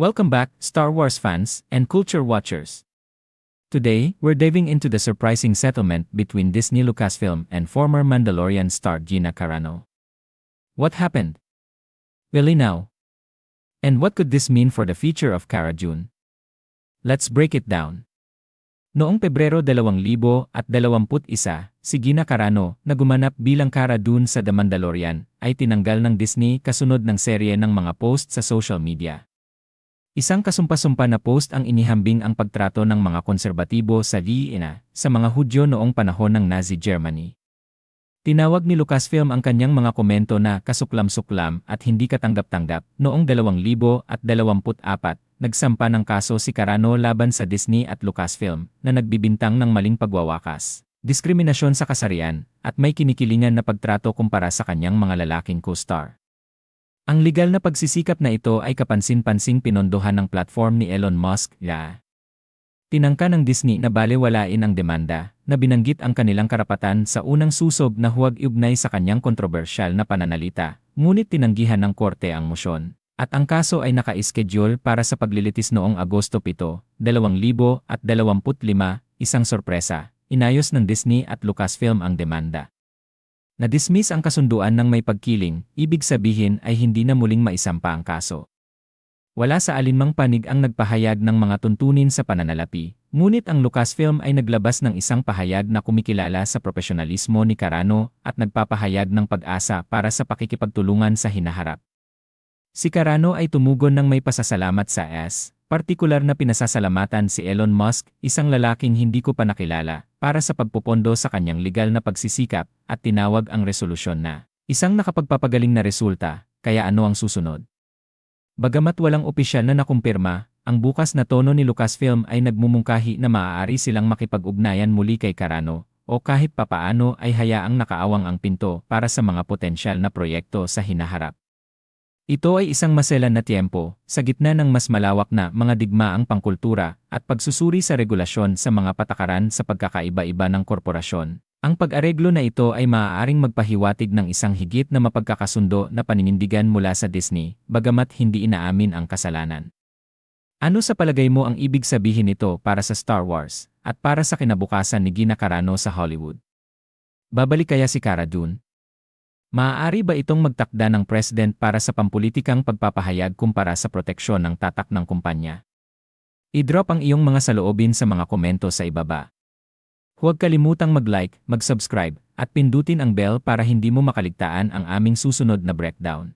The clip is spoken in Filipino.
Welcome back, Star Wars fans and culture watchers. Today, we're diving into the surprising settlement between Disney Lucasfilm and former Mandalorian star Gina Carano. What happened? Really now? And what could this mean for the future of Cara Dune? Let's break it down. Noong Pebrero 2021, si Gina Carano, na gumanap bilang Cara Dune sa The Mandalorian, ay tinanggal ng Disney kasunod ng serye ng mga post sa social media. Isang kasumpa-sumpa na post ang inihambing ang pagtrato ng mga konserbatibo sa Vienna sa mga Hudyo noong panahon ng Nazi Germany. Tinawag ni Lucasfilm ang kanyang mga komento na kasuklam-suklam at hindi katanggap-tanggap noong 2024 nagsampa ng kaso si Carano laban sa Disney at Lucasfilm na nagbibintang ng maling pagwawakas, diskriminasyon sa kasarian, at may kinikilingan na pagtrato kumpara sa kanyang mga lalaking co-star. Ang legal na pagsisikap na ito ay kapansin-pansing pinondohan ng platform ni Elon Musk, ya. Tinangka ng Disney na balewalain ang demanda, na binanggit ang kanilang karapatan sa unang susob na huwag iugnay sa kanyang kontrobersyal na pananalita, ngunit tinanggihan ng korte ang mosyon. At ang kaso ay naka-schedule para sa paglilitis noong Agosto 7, 2025, isang sorpresa, inayos ng Disney at Lucasfilm ang demanda. Na-dismiss ang kasunduan ng may pagkiling, ibig sabihin ay hindi na muling maisampa ang kaso. Wala sa alinmang panig ang nagpahayag ng mga tuntunin sa pananalapi, ngunit ang Lucasfilm ay naglabas ng isang pahayag na kumikilala sa profesionalismo ni Carano at nagpapahayag ng pag-asa para sa pakikipagtulungan sa hinaharap. Si Carano ay tumugon ng may pasasalamat sa S, partikular na pinasasalamatan si Elon Musk, isang lalaking hindi ko pa nakilala, para sa pagpupondo sa kanyang legal na pagsisikap at tinawag ang resolusyon na isang nakapagpapagaling na resulta, kaya ano ang susunod? Bagamat walang opisyal na nakumpirma, ang bukas na tono ni Lucasfilm ay nagmumungkahi na maaari silang makipag-ugnayan muli kay Carano o kahit papaano ay hayaang nakaawang ang pinto para sa mga potensyal na proyekto sa hinaharap. Ito ay isang maselan na tiempo, sa gitna ng mas malawak na mga digmaang pangkultura at pagsusuri sa regulasyon sa mga patakaran sa pagkakaiba-iba ng korporasyon. Ang pag-areglo na ito ay maaaring magpahiwatig ng isang higit na mapagkakasundo na paninindigan mula sa Disney, bagamat hindi inaamin ang kasalanan. Ano sa palagay mo ang ibig sabihin nito para sa Star Wars at para sa kinabukasan ni Gina Carano sa Hollywood? Babalik kaya si Cara Dune? Maaari ba itong magtakda ng president para sa pampulitikang pagpapahayag kumpara sa proteksyon ng tatak ng kumpanya? I-drop ang iyong mga saloobin sa mga komento sa ibaba. Huwag kalimutang mag-like, mag-subscribe, at pindutin ang bell para hindi mo makaligtaan ang aming susunod na breakdown.